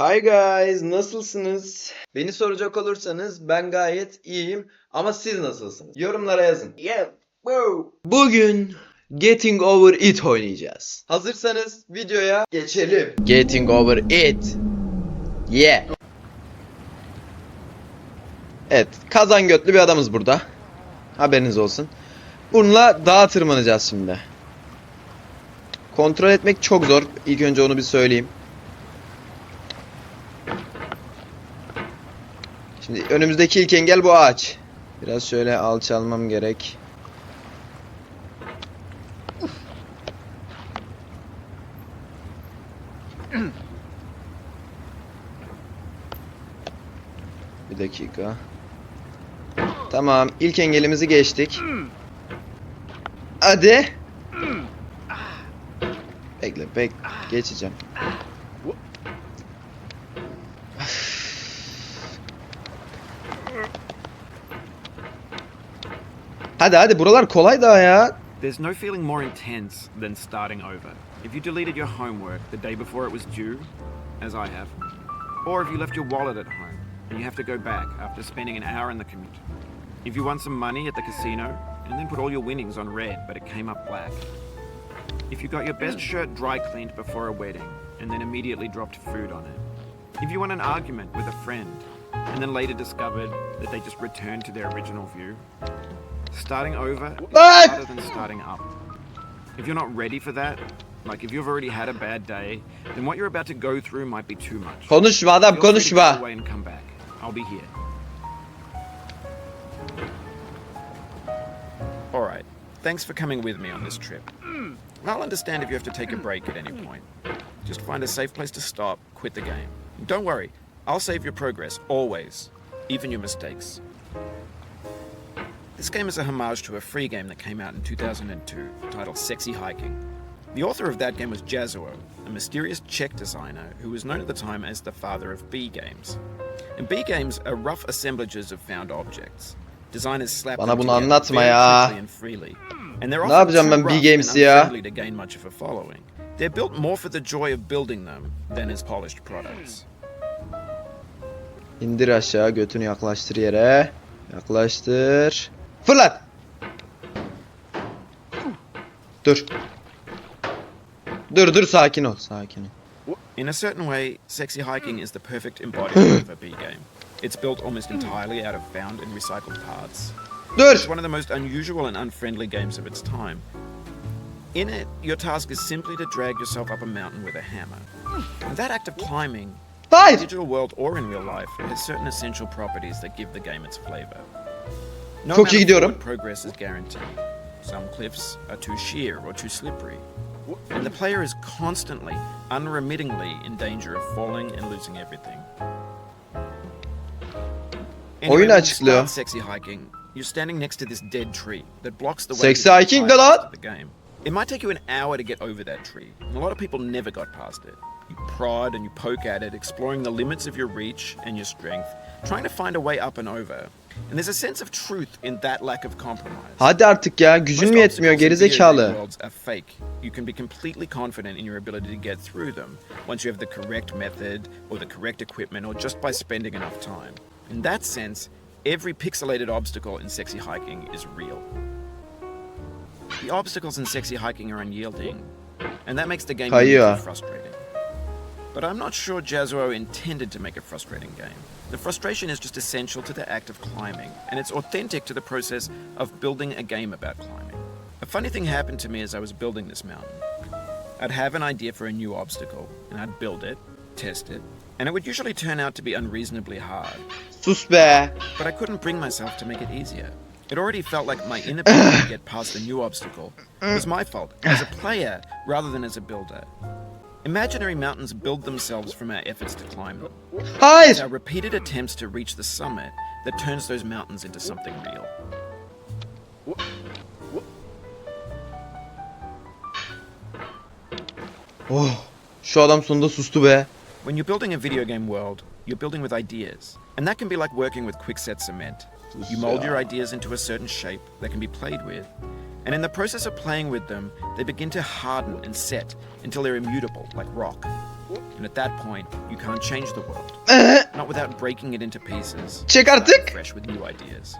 Hi guys, nasılsınız? Beni soracak olursanız ben gayet iyiyim ama siz nasılsınız? Yorumlara yazın. Yeah, woo. Bugün Getting Over It oynayacağız. Hazırsanız videoya geçelim. Getting Over It. Yeah. Evet, kazan götlü bir adamız burada. Haberiniz olsun. Bununla dağa tırmanacağız şimdi. Kontrol etmek çok zor. İlk önce onu bir söyleyeyim. Şimdi önümüzdeki ilk engel bu ağaç. Biraz şöyle alçalmam gerek. Bir dakika. Tamam, ilk engelimizi geçtik. Hadi. Bekle, bek geçeceğim. Hadi hadi buralar kolay daha ya. There's no feeling more intense than starting over. If you deleted your homework the day before it was due, as I have, or if you left your wallet at home and you have to go back after spending an hour in the commute. If you won some money at the casino and then put all your winnings on red but it came up black. If you got your best shirt dry cleaned before a wedding and then immediately dropped food on it. If you won an argument with a friend and then later discovered that they just returned to their original view. Starting over is harder than starting up. If you're not ready for that, like if you've already had a bad day, then what you're about to go through might be too much. Konuşma adam Feel free to go konuşma. away and come back. I'll be here. All right. Thanks for coming with me on this trip. I'll understand if you have to take a break at any point. Just find a safe place to stop, quit the game. Don't worry, I'll save your progress, always, even your mistakes. This game is a homage to a free game that came out in 2002 titled Sexy Hiking. The author of that game was Jazuo, a mysterious Czech designer who was known at the time as the father of B games. And B games are rough assemblages of found objects. Designers slap Bana them bunu anlatma ya. and freely. And they're Ne often too B rough games'i and ya? to gain much of a following. They're built more for the joy of building them than as polished products. İndir aşağı götünü yaklaştır yere. Yaklaştır. Fırlat. Dur. Dur dur sakin ol sakin ol. In a certain way, Sexy Hiking is the perfect embodiment of a B game. It's built almost entirely out of found and recycled parts. Dur. It's one of the most unusual and unfriendly games of its time. In it, your task is simply to drag yourself up a mountain with a hammer. And that act of climbing, in the digital world or in real life, has certain essential properties that give the game its flavor. No Çok iyi gidiyorum. progress is guaranteed. Some cliffs are too sheer or too slippery. And the player is constantly, unremittingly in danger of falling and losing everything. Oyun açıklıyor. Sexy hiking. You're standing next to this dead tree that blocks the way Sexy the hiking de lan. the game. It might take you an hour to get over that tree, and a lot of people never got past it. You prod and you poke at it, exploring the limits of your reach and your strength, trying to find a way up and over. And there's a sense of truth in that lack of compromise. Hadi artık ya gücün mü yetmiyor obstacles in video gerizekalı. worlds are fake. You can be completely confident in your ability to get through them once you have the correct method or the correct equipment or just by spending enough time. In that sense, every pixelated obstacle in sexy hiking is real. The obstacles in sexy hiking are unyielding, and that makes the game uniquely frustrating. But I'm not sure Jazuo intended to make a frustrating game. The frustration is just essential to the act of climbing, and it's authentic to the process of building a game about climbing. A funny thing happened to me as I was building this mountain. I'd have an idea for a new obstacle, and I'd build it, test it, and it would usually turn out to be unreasonably hard. Sus be. But I couldn't bring myself to make it easier. It already felt like my inability to get past a new obstacle was my fault as a player rather than as a builder. Imaginary mountains build themselves from our efforts to climb them. It's Hayır. our repeated attempts to reach the summit that turns those mountains into something real. Oh. Şu adam sonunda sustu be. When you're building a video game world, you're building with ideas. And that can be like working with quickset cement. You mold your ideas into a certain shape that can be played with. And in the process of playing with them, they begin to harden and set until they're immutable, like rock. And at that point, you can't change the world. Not without breaking it into pieces. Çek artık. Fresh with new ideas.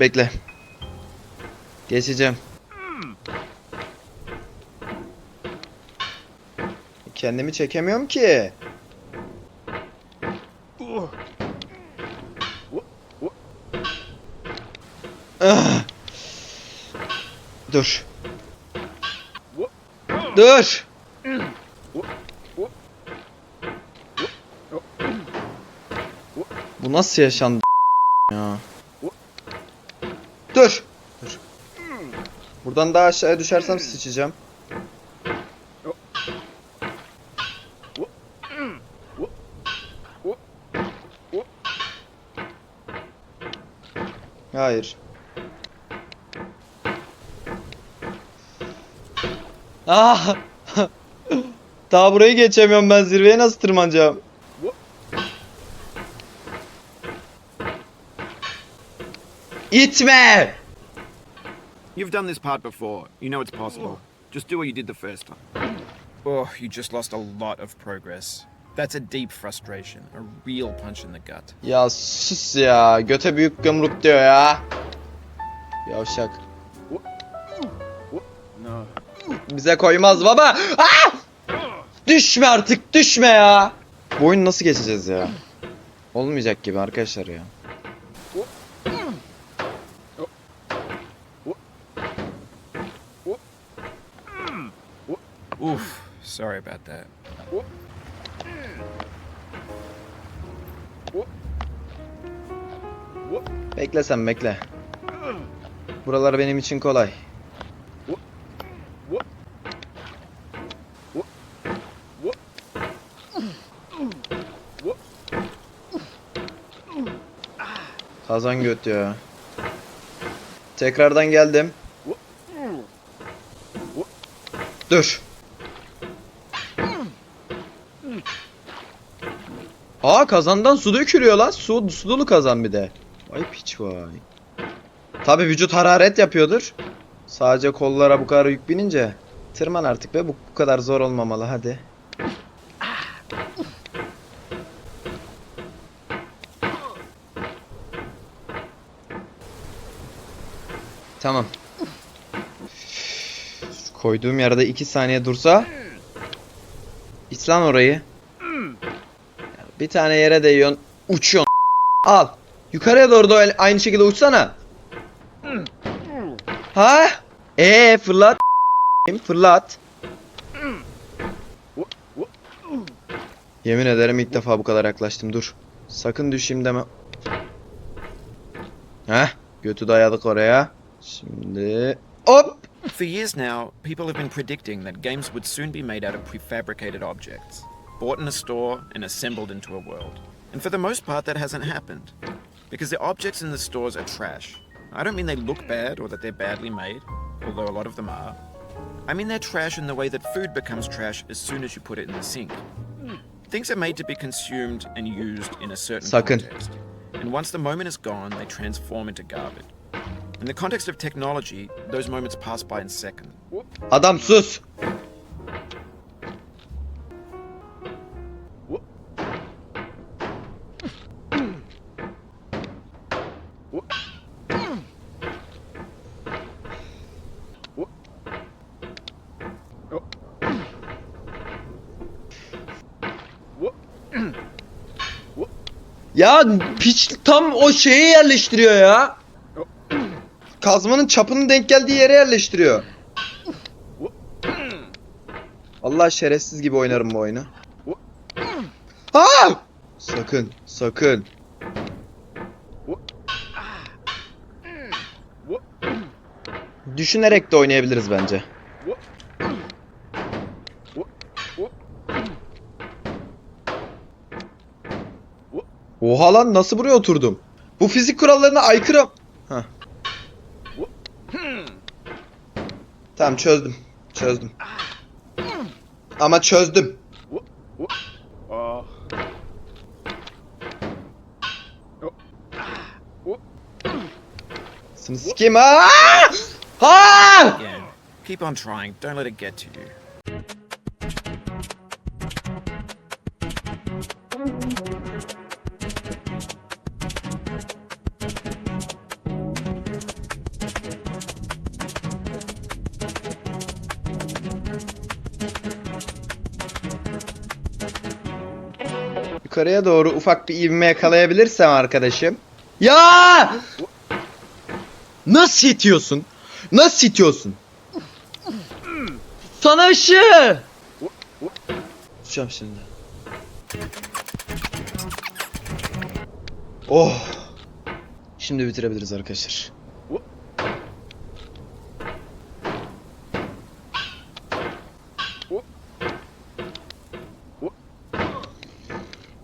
Bekle. Geçeceğim. Kendimi çekemiyorum ki. Ah. Dur. Dur. Bu nasıl yaşandı ya? Dur. Dur. Buradan daha aşağıya düşersem sıçacağım. Hayır. Ah! Daha burayı geçemiyorum ben zirveye nasıl tırmanacağım? İtme! You've done this part before. You know it's possible. Just do what you did the first time. Oh, you just lost a lot of progress. That's a deep frustration, a real punch in the gut. Ya sus ya. Göte büyük yumruk diyor ya. Yavşak. Bize koymaz baba. Ah! Düşme artık düşme ya. Bu oyunu nasıl geçeceğiz ya? Olmayacak gibi arkadaşlar ya. Oof, sorry about that. Bekle sen bekle. Buralar benim için kolay. Kazan göt ya. Tekrardan geldim. Dur. Aa kazandan su dökülüyor lan. Su, su dolu kazan bir de. Vay piç vay. Tabi vücut hararet yapıyordur. Sadece kollara bu kadar yük binince. Tırman artık be bu, bu kadar zor olmamalı hadi. Tamam. Koyduğum yerde 2 saniye dursa. İç lan orayı. Bir tane yere değiyorsun. Uçuyorsun. Al. Yukarıya doğru da aynı şekilde uçsana. Ha? Ee fırlat. Fırlat. Yemin ederim ilk defa bu kadar yaklaştım. Dur. Sakın düşeyim deme. Heh. Götü dayadık oraya. Şimdi hop. For years now, people have been predicting that games would soon be made out of prefabricated objects, bought in a store and assembled into a world. And for the most part, that hasn't happened. Because the objects in the stores are trash. I don't mean they look bad or that they're badly made, although a lot of them are. I mean they're trash in the way that food becomes trash as soon as you put it in the sink. Things are made to be consumed and used in a certain context. And once the moment is gone, they transform into garbage. In the context of technology, those moments pass by in seconds. Adam sus. Ya piç tam o şeye yerleştiriyor ya. Kazmanın çapının denk geldiği yere yerleştiriyor. Allah şerefsiz gibi oynarım bu oyunu. Ha! Sakın, sakın. Düşünerek de oynayabiliriz bence. Oha lan nasıl buraya oturdum? Bu fizik kurallarına aykırı. Tamam çözdüm. Çözdüm. Ama çözdüm. Ha! Ha! Yeah. Keep on trying. Don't let it get to you. Yukarıya doğru ufak bir ivme yakalayabilirsem arkadaşım. Ya! Nasıl itiyorsun? Nasıl itiyorsun? Sana ışığı! Tutacağım şimdi. Oh! Şimdi bitirebiliriz arkadaşlar.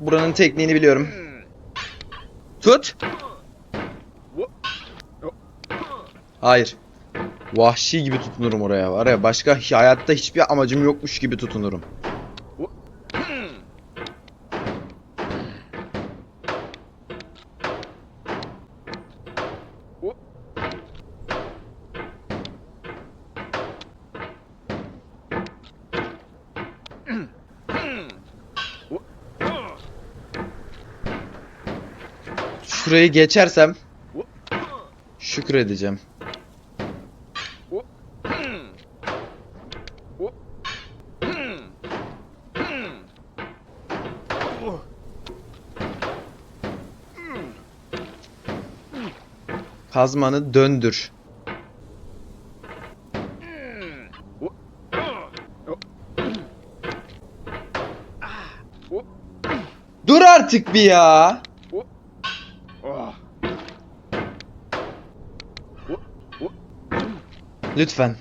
Buranın tekniğini biliyorum. Tut. Hayır. Vahşi gibi tutunurum oraya. Var ya başka hayatta hiçbir amacım yokmuş gibi tutunurum. Şurayı geçersem şükredeceğim. Kazmanı döndür. Dur artık bir ya. Lütfen.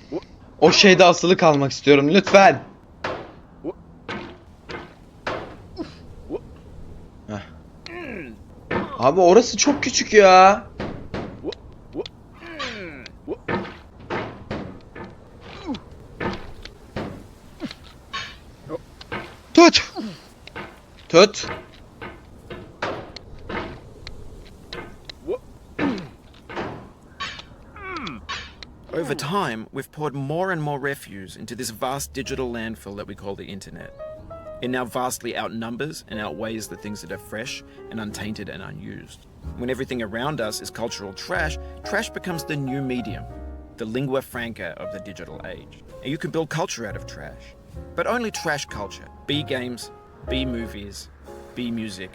O şeyde asılı kalmak istiyorum lütfen. Heh. Abi orası çok küçük ya. Tut. Tut. Over time, we've poured more and more refuse into this vast digital landfill that we call the internet. It now vastly outnumbers and outweighs the things that are fresh and untainted and unused. When everything around us is cultural trash, trash becomes the new medium, the lingua franca of the digital age. And you can build culture out of trash. But only trash culture. Be games, be movies, be music,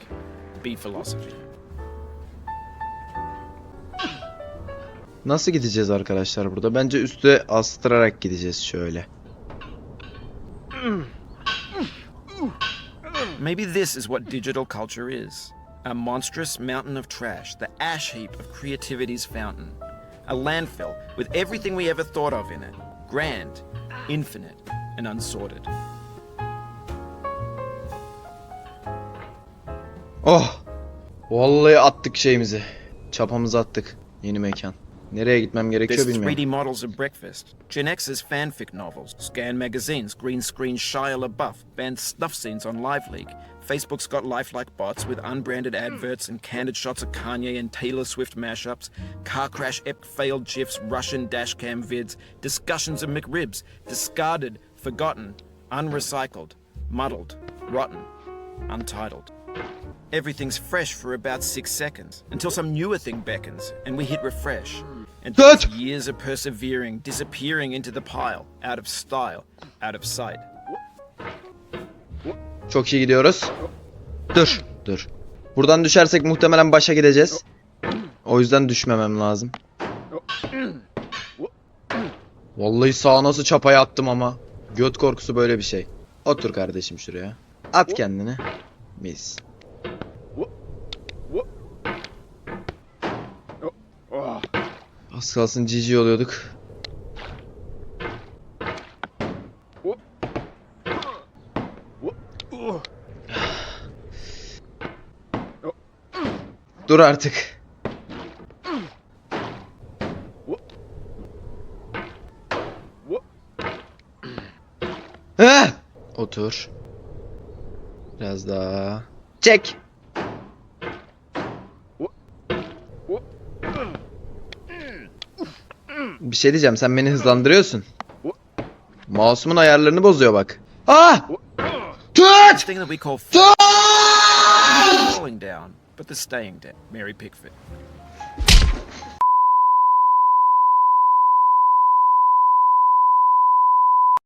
be philosophy. Nasıl gideceğiz arkadaşlar burada? Bence üste astırarak gideceğiz şöyle. Maybe this is what digital culture is a monstrous mountain of trash, the ash heap of creativity's fountain. A landfill with everything we ever thought of in it grand, infinite, and unsorted. Oh! Vallahi attık şeyimizi. Çapamızı attık. Yeni mekan. Nereye gitmem gerekiyor There's bilmiyorum. 3D models of breakfast, Gen X's fanfic novels, Scan magazines, green screen Shia LaBeouf, banned snuff scenes on Live League. Facebook's got lifelike bots with unbranded adverts and candid shots of Kanye and Taylor Swift mashups, car crash epic failed gifs, Russian dashcam vids, discussions of McRibs, discarded, forgotten, unrecycled, muddled, rotten, untitled. Everything's fresh for about six seconds until some newer thing beckons and we hit refresh. And Dad! years of persevering, disappearing into the pile, out of style, out of sight. Çok iyi gidiyoruz. Dur. Dur. Buradan düşersek muhtemelen başa gideceğiz. O yüzden düşmemem lazım. Vallahi sağa nasıl çapaya attım ama. Göt korkusu böyle bir şey. Otur kardeşim şuraya. At kendini. Mis. Az kalsın GG oluyorduk. Dur artık. Otur. Biraz daha. Çek. Bir şey diyeceğim sen beni hızlandırıyorsun. Mouse'umun ayarlarını bozuyor bak. Ah! Tut! Tut! falling down, but the staying down. Mary Pickford.